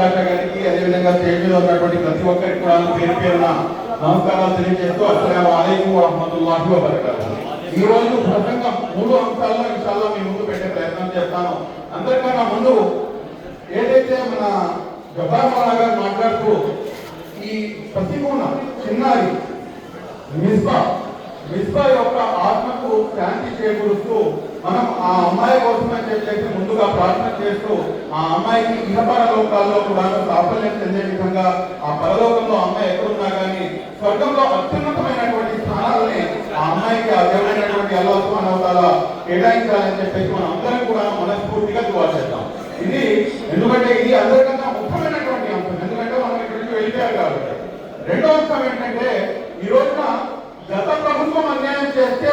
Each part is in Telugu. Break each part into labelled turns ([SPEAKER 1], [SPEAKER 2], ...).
[SPEAKER 1] బాషా గారికి అదేవిధంగా స్టేజ్ మీద ఉన్నటువంటి ప్రతి ఒక్కరికి కూడా పేరు పేరున నమస్కారాలు తెలియజేస్తూ అస్సలం అలైకు వరహమతుల్లాహి వబరకాతుహు ఈ రోజు ప్రసంగం మూడు అంశాల్లో ఇన్షాల్లో మీ ముందు పెట్టే ప్రయత్నం చేస్తాను. అందరికన్నా ముందు ఏదైతే మన జబ్బార్ గారు మాట్లాడుతూ ఈ ప్రతికూల చిన్నారి మిస్బా మిస్బా యొక్క ఆత్మకు శాంతి చేకూరుస్తూ మనం ఆ అమ్మాయి కోసమే చెప్పేసి ముందుగా ప్రార్థన చేస్తూ ఆ అమ్మాయికి ఇహపర లోకాల్లో కూడా సాఫల్యం చెందే విధంగా ఆ పరలోకంలో అమ్మాయి ఎక్కడున్నా కానీ స్వర్గంలో అత్యున్నతమైనటువంటి స్థానాలని ఆ అమ్మాయికి ఆ దేవుడైనటువంటి అల్లాహ్ కేటాయించాలని చెప్పేసి మనం అందరం కూడా మనస్ఫూర్తిగా దువా చేద్దాం. ఇది ఎందుకంటే ఇది అందరికన్నా ముఖ్యమైనటువంటి అంశం. ఎందుకంటే మనం ఇక్కడికి నుంచి వెళ్ళిపోయారు కాబట్టి. రెండో అంశం ఏంటంటే ఈ రోజున గత ప్రభుత్వం అన్యాయం చేస్తే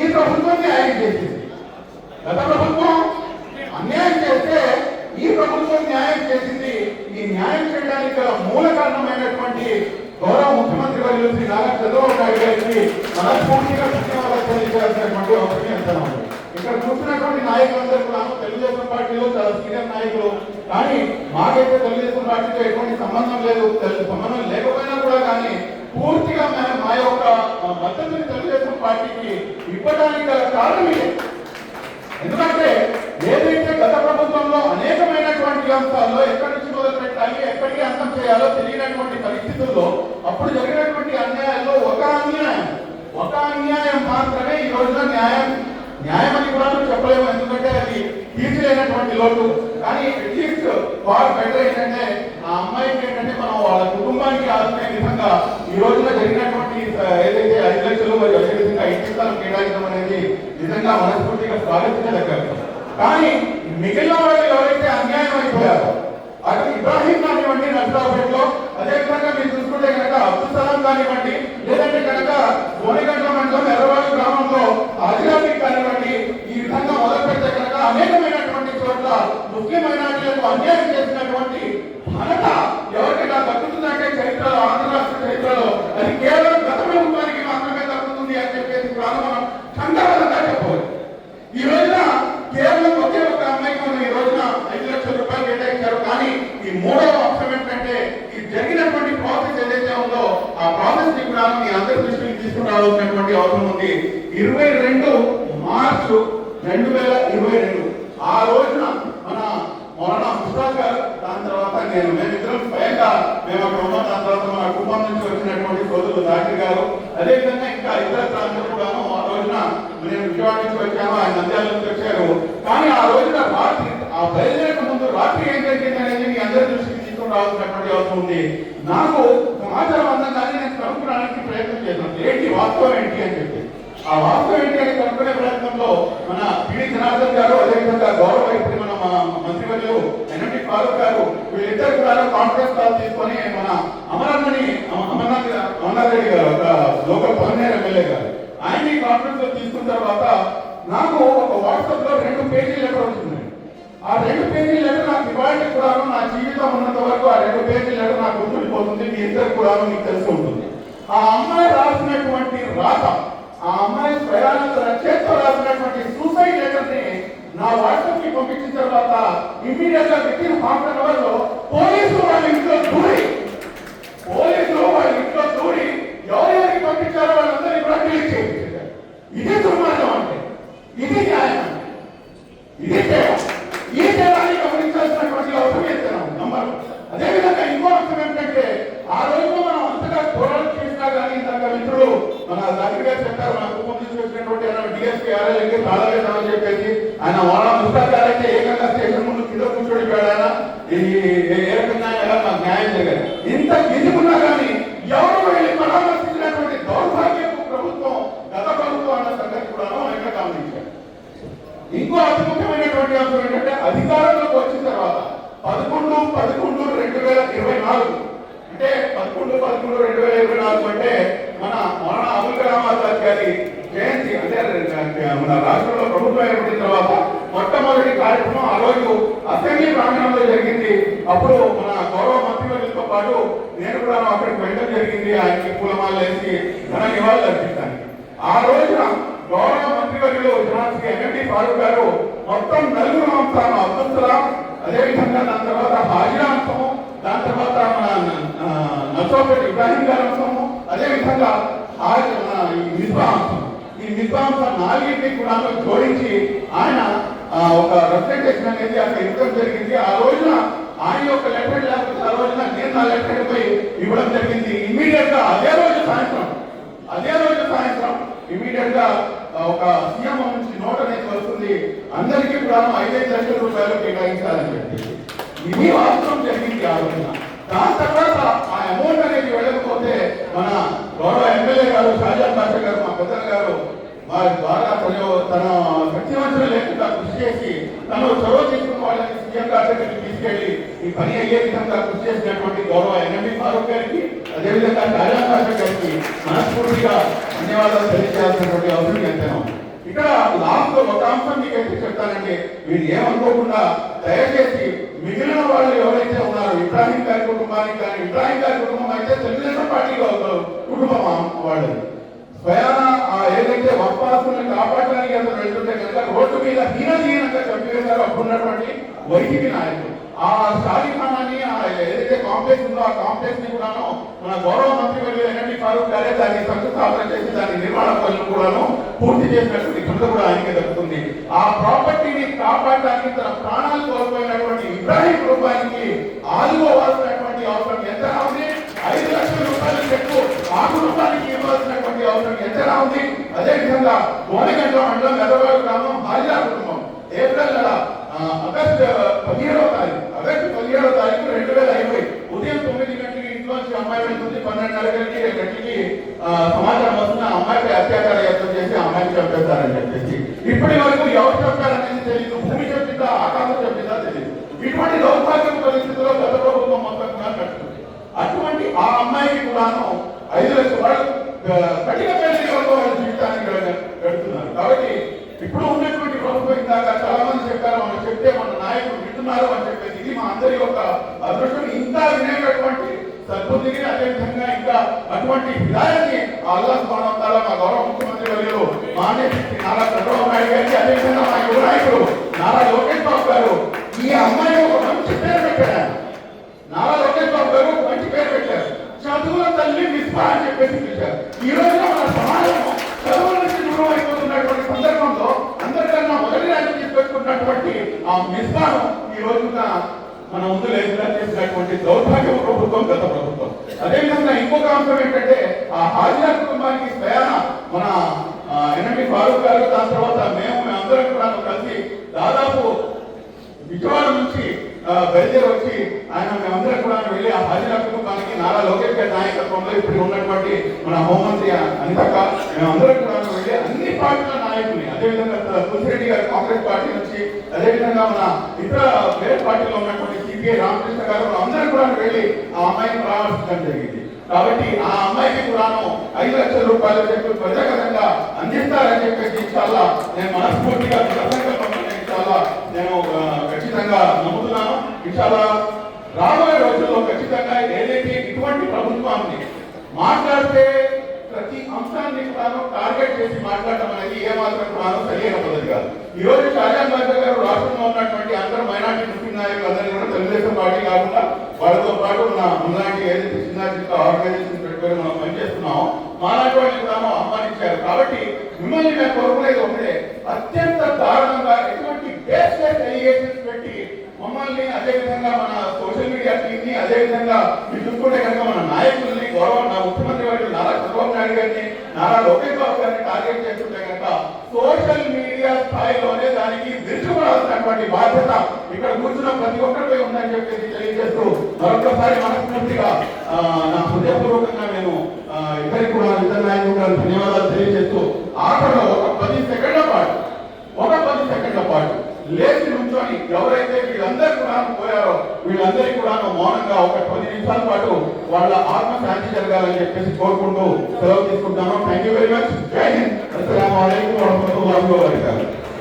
[SPEAKER 1] ఈ ప్రభుత్వం న్యాయం చేసింది. గత ప్రభుత్వం అన్యాయం చేస్తే ఈ ప్రభుత్వం న్యాయం చేసింది. ఈ న్యాయం చేయడానికి గల మూల కారణమైనటువంటి గౌరవ ముఖ్యమంత్రి గారు శ్రీ నారా చంద్రబాబు నాయుడు గారికి మనస్ఫూర్తిగా ధన్యవాదాలు తెలియజేయాల్సినటువంటి అవసరం ఎంతైనా ఇక్కడ చూసినటువంటి నాయకులందరూ కూడా తెలుగుదేశం పార్టీలో చాలా సీనియర్ నాయకులు. కానీ మాకైతే తెలుగుదేశం పార్టీతో ఎటువంటి సంబంధం లేదు. సంబంధం లేకపోయినా కూడా కానీ పూర్తిగా మేము మా యొక్క మద్దతుని తెలుగుదేశం పార్టీకి ఇవ్వడానికి గల కారణం ఎందుకంటే ఏదైతే గత ప్రభుత్వంలో అనేకమైనటువంటి అంశాల్లో ఎక్కడి నుంచి మొదలు పెట్టాలి ఎక్కడికి అంతం చేయాలో తెలియనటువంటి పరిస్థితుల్లో అప్పుడు జరిగినటువంటి అన్యాయాల్లో ఒక అన్యాయం ఒక అన్యాయం మాత్రమే ఈ రోజున న్యాయం న్యాయం అని కూడా చెప్పలేము. ఎందుకంటే అది తీర్చలేనటువంటి లోటు. కానీ అట్లీస్ట్ వారు బెటర్ ఏంటంటే ఆ అమ్మాయికి ఏంటంటే మనం వాళ్ళ కుటుంబానికి ఆదుకునే విధంగా ఈ రోజున జరిగినటువంటి ఏదైతే ఐదు లక్షలు మరియు అదే విధంగా ఐదు కేటాయించడం అనేది నిజంగా మనస్ఫూర్తి స్వాగతించదగ్గదు కానీ మిగిలిన వాళ్ళు ఎవరైతే అన్యాయం అయిపోయారో అటు ఇబ్రాహీం కానివ్వండి నర్సాపేటలో అదేవిధంగా మీరు చూసుకుంటే కనుక అబ్దుల్ సలాం కానివ్వండి లేదంటే కనుక గోనెగండ్ల మండలం ఎర్రవాడి గ్రామంలో ఆదిలాబాద్ కానివ్వండి ఈ విధంగా మొదలు పెడితే కనుక అనేకమైనటువంటి చోట్ల ముస్లిం మైనార్టీలకు అన్యాయం చేసినటువంటి ఘనత ఎవరికైనా దక్కుతుందంటే చరిత్రలో ఆంధ్ర రాష్ట్ర చరిత్రలో అది కేవలం గత ప్రభుత్వానికి మాత్రమే దక్కుతుంది అని చెప్పేసి కూడా మనం సందర్భంగా చెప్పవచ్చు ఈ రోజున కేవలం ఒకే ఒక అమ్మాయికి మనం ఈ రోజున ఐదు లక్షల రూపాయలు కేటాయించారు కానీ ఈ మూడవ అంశం ఏంటంటే ఈ జరిగినటువంటి ప్రాసెస్ ఏదైతే ఉందో ఆ ప్రాసెస్ని కూడా మీ అందరి దృష్టికి తీసుకురావాల్సినటువంటి అవసరం ఉంది ఇరవై రెండు మార్చు రెండు వేల ఇరవై రెండు. ఆ రోజున మన మౌలానా ముస్తాక్ దాని తర్వాత నేను మేమిద్దరం స్వయంగా మేము అక్కడ ఉన్న. దాని తర్వాత మన కుటుంబం నుంచి వచ్చినటువంటి సోదరులు దాటి గారు అదేవిధంగా ఇంకా ఇతర ప్రాంతాలు కూడాను ఆ రోజున నేను విజయవాడ నుంచి వచ్చాను ఆయన నంద్యాల నుంచి వచ్చారు. కానీ ఆ రోజున రాత్రి ఆ బయలుదేరక ముందు రాత్రి ఏం జరిగింది అనేది మీ అందరి ఉంది. నాకు సమాచారం అందంగానే నేను కనుక్కోవడానికి ప్రయత్నం చేశాను ఏంటి వాస్తవం ఏంటి అని చెప్పి. ఆ వాస్తవం ఏంటి అని కనుక్కునే ప్రయత్నంలో మన పిడి జనార్దన్ గారు అదేవిధంగా గౌరవ ఇప్పుడు మన మంత్రివర్యులు ఎన్ఎండి ఫారూక్ గారు వీళ్ళిద్దరు కూడా కాన్ఫరెన్స్ కాల్ తీసుకొని మన అమరన్నని అమ- అమర్నాథ్ అమర్నాథ్ రెడ్డి గారు ఒక లోకల్ పవనేర్ ఎమ్మెల్యే గారు. ఆయన్ని కాన్ఫరెన్స్లో తీసుకున్న తర్వాత నాకు ఒక వాట్సాప్లో రెండు పేజీ లెటర్ వచ్చింది ఆ రెండు పేజీలను నాకు ఇవాళ కూడాను నా జీవితం ఉన్నంత వరకు ఆ రెండు పేజీలను నాకు గుర్తుండిపోతుంది మీ ఇద్దరు కూడాను మీకు తెలిసి ఉంటుంది. ఆ అమ్మాయి రాసినటువంటి రాత ఆ అమ్మాయి స్వయాన తన చేత్తో రాసినటువంటి సూసైడ్ లెటర్ని నా వాట్సాప్కి పంపించిన తర్వాత ఇమీడియట్గా విత్ మాట్లాడిన వాళ్ళు అన్ పోలీసులు వాళ్ళ ఇంట్లో దూరి పోలీసులు వాళ్ళ ఇంట్లో దూరి ఎవరెవరికి పంపించారో వాళ్ళందరినీ కూడా రిలీజ్ చేయించారు ఇది దుర్మార్గం అంటే ఇది న్యాయం అంటే ఇది తేడా ఈ తేడాన్ని గమనించాల్సినటువంటి అవసరం ఎంతైనా నంబర్ అదేవిధంగా ఇంకో అంశం ఏంటంటే ఆ రోజున మనం అంతగా పోరాటం చేసినా కానీ ఇంతగా మిత్రులు మన దగ్గర గారు చెప్పారు మన కుటుంబం నుంచి వచ్చినటువంటి డిఎస్పీ ఆర్ఎల్కి తాళవేశామని చెప్పేసి ఆయన వాళ్ళ ముస్తాక్ గారు అయితే ఏకంగా స్టేషన్ ముందు కింద కూర్చోడిపోయాడు ఆయన ఈ ఏ- ఏ రకంగా ఎలా న్యాయం జరగాలి. ఇంత ఎదుగున్నా కానీ ఎవరు వెళ్ళి పరామర్శించినటువంటి దౌర్భాగ్యపు ప్రభుత్వం గత ప్రభుత్వం అన్న సంగతి కూడా ఆయన గమనించారు. ఇంకో అతి ముఖ్యమైనటువంటి అంశం ఏంటంటే అధికారంలోకి వచ్చిన తర్వాత పదకొండు పదకొండు రెండు వేల ఇరవై నాలుగు. అంటే పదకొండు పదకొండు రెండు వేల ఇరవై నాలుగు అంటే మన మరణ అబుల్ కలాం ఆజాద్ గారి జయంతి అంటే మన రాష్ట్రంలో ప్రభుత్వం ఏర్పడిన తర్వాత మొట్టమొదటి కార్యక్రమం ఆ రోజు అసెంబ్లీ ప్రాంగణంలో జరిగింది. అప్పుడు మన గౌరవ మంత్రివర్యులతో పాటు నేను కూడా అక్కడికి వెళ్ళడం జరిగింది. ఆయనకి పూలమాల వేసి ఘన నివాళులు అర్పించాను ఆ రోజున గౌరవ మంత్రివర్యులు శ్రీ ఎన్ఎండి ఫారూక్ గారు మొత్తం నలుగురు అంశాలు అబ్దుల్ సలాం అదేవిధంగా దాని తర్వాత హాజీ అంశము దాని తర్వాత మన ఆ, నర్సోపేట ఇబ్రాహిం గారి అంశము అదేవిధంగా ఈ మిస్బా అంశం ఈ మిస్బా అంశం నాలుగింటిని కూడా జోడించి ఆయన ఒక రిప్రజెంటేషన్ అనేది అక్కడ ఇవ్వడం జరిగింది. ఆ రోజున ఆయన యొక్క లెటర్ లేకపోతే ఆ రోజున నేను నా లెటర్ పోయి ఇవ్వడం జరిగింది. ఇమీడియట్గా అదే రోజు సాయంత్రం అదే రోజు సాయంత్రం ఇమీడియట్గా ఒక సీఎం నుంచి నోట్ అనేది వస్తుంది. అందరికీ కూడా ఐదైదు లక్షల రూపాయలు కేటాయించాలని చెప్పి ఇది వాస్తవం జరిగింది ఆ రోజున. దాని తర్వాత ఆ అమౌంట్ అనేది వెళ్ళకపోతే మన గౌరవ ఎమ్మెల్యే గారు షాజాన్ భాష గారు మా పెద్దలు గారు వారి ద్వారా ప్రజలు తన శక్తివంతులు లేకుండా కృషి చేసి తను చొరవ తీసుకున్న వాళ్ళని సీఎం గారికి తీసుకెళ్ళి ఈ పని అయ్యే విధంగా కృషి చేసినటువంటి గౌరవ ఎన్ఎండి ఫారూక్ గారికి అదేవిధంగా షాజాన్ బాషా గారికి మనస్ఫూర్తిగా ధన్యవాదాలు తెలియజేయాల్సినటువంటి అవసరం ఎంతైనా ఇక్కడ లాస్ట్లో ఒక అంశం మీకు అయితే చెప్తానండి మీరు ఏమనుకోకుండా దయచేసి మిగిలిన వాళ్ళు ఎవరైతే ఉన్నారో ఇబ్రాహిం గారి కుటుంబానికి కానీ ఇబ్రాహిం గారి కుటుంబం అయితే తెలుగుదేశం పార్టీ కుటుంబం వాళ్ళు స్వయానా ఏదైతే వక్పాసులను కాపాడడానికి అతను వెళ్తుంటే కనుక రోడ్డు మీద హీనహీనంగా చంపేశారు అప్పుడున్నటువంటి వైదిక నాయకులు. ఆ షాదీఖానాన్ని ఏదైతే కాంప్లెక్స్ ఉందో ఆ కాంప్లెక్స్ని కూడాను మన గౌరవ మంత్రి వెళ్ళి ఎన్ఎండి ఫారూక్ గారే దాన్ని శంకుస్థాపన చేసి దాని నిర్మాణ పనులు కూడాను పూర్తి చేసినటువంటి ఘనత కూడా ఆయనకి దక్కుతుంది. ఆ ప్రాపర్టీని కాపాడడానికి తన ప్రాణాలు కోల్పోయినటువంటి అదే విధంగా గోనగంట మండలం మెదవాడ గ్రామం హాజా కుటుంబం. ఏప్రిల్ నెల ఆ, ఆగస్టు పదిహేడవ తారీఖు ఆగస్టు పదిహేడవ తారీఖు రెండు వేల ఇరవై. ఉదయం తొమ్మిది గంటలకి ఇంట్లో నుంచి అమ్మాయి వెళ్తుంది. పన్నెండున్నర గంటలకి గంటలకి సమాచారం వస్తుంది. అమ్మాయిపై అత్యాచార యత్నం చేసి అమ్మాయిని చంపేస్తారని చెప్పేసి. ఇప్పటి వరకు ఎవరు చంపారనేది తెలియదు భూమి చెప్పిందా ఆకాశం చెప్పిందా తెలియదు ఇటువంటి దౌర్భాగ్యం పరిస్థితుల్లో గత ప్రభుత్వం మొత్తం కూడా నడుస్తుంది అటువంటి ఆ అమ్మాయికి కూడాను ఐదు లక్షల కఠిన కఠినమైన వరకు వాళ్ళ జీవితాన్ని గడ- గడుపుతున్నారు కాబట్టి ఇప్పుడు ఉన్నటువంటి ప్రభుత్వం ఇందాక చాలా మంది చెప్పారు మనం చెప్తే మన నాయకులు వింటున్నారు అని చెప్పేసి ఇది మా అందరి యొక్క అదృష్టం ఇంత వినేటటువంటి సద్బుద్ధిని అదేవిధంగా ఇంకా అటువంటి విధాయాన్ని అల్లా సుబ్హానహు మా గౌరవ ముఖ్యమంత్రి వర్యులు మాన్య నారా చంద్రబాబు నాయుడు గారికి అదేవిధంగా మా యువ నాయకుడు నారా లోకేష్ బాబు గారు. ఈ అమ్మాయి ఒక మంచి పేరు పెట్టారు. నారా లోకేష్ బాబు గారు మంచి పేరు పెట్టారు. చదువుల తల్లి మిస్బా అని చెప్పేసి పిలిచారు. ఈ రోజు మన సమాజం చదువుల నుంచి దూరం అయిపోతున్నటువంటి సందర్భంలో అందరికన్నా మొదటి రాజ్యం తీసుకొచ్చుకున్నటువంటి ఆ మిస్బాను ఈ రోజున మన ముందు లేకుండా చేసినటువంటి దౌర్భాగ్య ప్రభుత్వం గత ప్రభుత్వం. అదేవిధంగా ఇంకొక అంశం ఏంటంటే ఆ హాజీరా కుటుంబానికి ప్రయాణ మన ఎన్ఎండి ఫారూక్ గారు దాని తర్వాత మేము అందరం కూడా కలిసి దాదాపు విజయవాడ నుంచి బయలుదేరి వచ్చి ఆయన మేమందరం కూడా వెళ్ళి ఆ హాజీరా కుటుంబానికి నారా లోకేష్ గారి నాయకత్వంలో ఇప్పుడు ఉన్నటువంటి మన హోంమంత్రి అనితక్క మేమందరం కూడా వెళ్ళి అన్ని పార్టీల ఉన్నాయి అదేవిధంగా తులసిరెడ్డి గారు కాంగ్రెస్ పార్టీ నుంచి అదేవిధంగా మన ఇతర వేరే పార్టీలో ఉన్నటువంటి సిపిఐ రామకృష్ణ గారు అందరూ కూడా వెళ్ళి ఆ అమ్మాయిని పరామర్శించడం జరిగింది. కాబట్టి ఆ అమ్మాయికి కూడాను ఐదు లక్షల రూపాయలు చెప్పి ప్రజాగతంగా అందిస్తారని చెప్పేసి చాలా నేను మనస్ఫూర్తిగా దృఢసంకల్పంతో నేను చాలా నేను ఖచ్చితంగా నమ్ముతున్నాను. చాలా రాబోయే రోజుల్లో ఖచ్చితంగా ఏదైతే ఇటువంటి ప్రభుత్వాన్ని మాట్లాడితే అంశాన్ని కూడా టార్గెట్ చేసి మాట్లాడడం అనేది ఏ మాత్రం కూడా సరైన పద్ధతి కాదు. ఈ రోజు షాజాన్ బాబా గారు రాష్ట్రంలో ఉన్నటువంటి అందరూ మైనార్టీ ముస్లిం నాయకులు అందరినీ కూడా తెలుగుదేశం పార్టీ కాకుండా వాళ్ళతో పాటు మన మనలాంటి ఏదైతే చిన్న చిన్న ఆర్గనైజేషన్ పెట్టుకొని మనం పనిచేస్తున్నాం మాలాంటి వాళ్ళని కూడా ఆహ్వానించారు. కాబట్టి మిమ్మల్ని నేను కోరుకునేది ఒకటే అత్యంత దారుణంగా ఎటువంటి బేస్లెస్ ఎలిగేషన్స్ పెట్టి మమ్మల్ని అదేవిధంగా మన సోషల్ మీడియా టీమ్ని అదేవిధంగా మీరు చూసుకుంటే కనుక మన నాయకుల్ని గౌరవ నా ముఖ్యమంత్రి వారి నారా చంద్రబాబు నాయుడు గారిని నారా లోకేష్ బాబు గారిని టార్గెట్ చేస్తుంటే కనుక సోషల్ మీడియా స్థాయిలోనే దానికి విరుచుకోవాల్సినటువంటి బాధ్యత ఇక్కడ కూర్చున్న ప్రతి ఒక్కరిపై ఉందని చెప్పేసి తెలియజేస్తూ మరొకసారి మనస్ఫూర్తిగా ఆ, నా హృదయపూర్వకంగా నేను ఇద్దరికి కూడా ఇద్దరు నాయకులు గారు ధన్యవాదాలు తెలియజేస్తూ ఆఖరిలో ఒక పది సెకండ్ల పాటు ఒక పది సెకండ్ల పాటు లేచి నుంచొని ఎవరైతే వీళ్ళందరూ కూడా పోయారో వీళ్ళందరికీ కూడా మౌనంగా ఒక పది నిమిషాల పాటు వాళ్ళ ఆత్మ శాంతి జరగాలని చెప్పేసి కోరుకుంటూ సెలవు తీసుకుంటాను థ్యాంక్ యూ వెరీ మచ్ జై హింద్ అస్సలం వరహమతుల్లాహి వబరకాతుహు